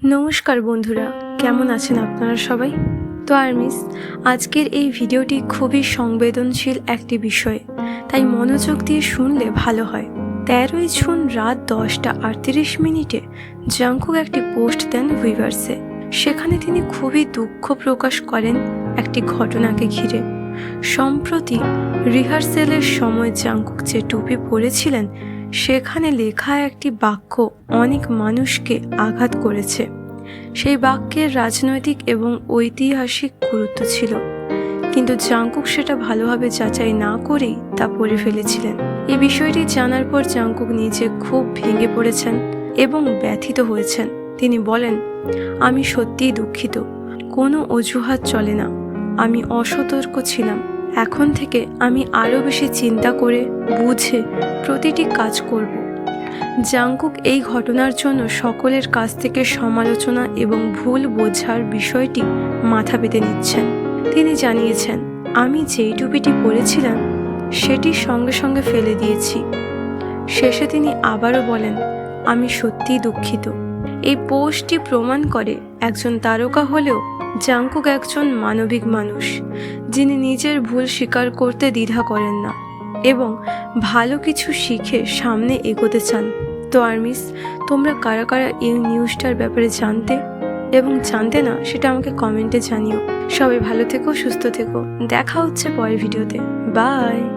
নমস্কার বন্ধুরা, কেমন আছেন আপনারা সবাই? তো আর মিস, আজকের এই ভিডিওটি খুবই সংবেদনশীল একটি বিষয়, তাই মনোযোগ দিয়ে শুনলে ভালো হয়। তেরোই জুন রাত দশটা আটত্রিশ মিনিটে জাঙ্কুক একটি পোস্ট দেন উইভার্সে। সেখানে তিনি খুবই দুঃখ প্রকাশ করেন একটি ঘটনাকে ঘিরে। সম্প্রতি রিহার্সেলের সময় জাঙ্কুক যে টুপি পরেছিলেন সেখানে লেখা একটি বাক্য অনেক মানুষকে আঘাত করেছে। সেই বাক্যের রাজনৈতিক এবং ঐতিহাসিক গুরুত্ব ছিল। কিন্তু জাঙ্কুক সেটা ভালোভাবে যাচাই না করেই তা পড়ে ফেলেছিলেন। এই বিষয়টি জানার পর জাঙ্কুক নিজে খুব ভেঙে পড়েছেন এবং ব্যথিত হয়েছেন। তিনি বলেন, আমি সত্যিই দুঃখিত। কোনো অজুহাত চলে না। আমি অসতর্ক ছিলাম। এখন থেকে আমি আরও বেশি চিন্তা করে বুঝে প্রতিটি কাজ করব। জাংকুক এই ঘটনার জন্য সকলের কাছ থেকে সমালোচনা এবং ভুল বোঝার বিষয়টি মাথা পেতে নিচ্ছেন। তিনি জানিয়েছেন, আমি যেই টুপিটি পরেছিলাম, সেটি সঙ্গে সঙ্গে ফেলে দিয়েছি। শেষে তিনি আবারও বলেন, আমি সত্যিই দুঃখিত। এই পোস্টটি প্রমাণ করে একজন তারকা হলেও জাংকুক একজন মানবিক মানুষ, যিনি নিজের ভুল স্বীকার করতে দ্বিধা করেন না এবং ভালো কিছু শিখে সামনে এগোতে চান। তো আর্মিস তোমরা কারা কারা এই নিউজটার ব্যাপারে জানতে এবং জানতে না সেটা আমাকে কমেন্টে জানিও। সবাই ভালো থেকো, সুস্থ থেকো। দেখা হচ্ছে পরের ভিডিওতে। বাই!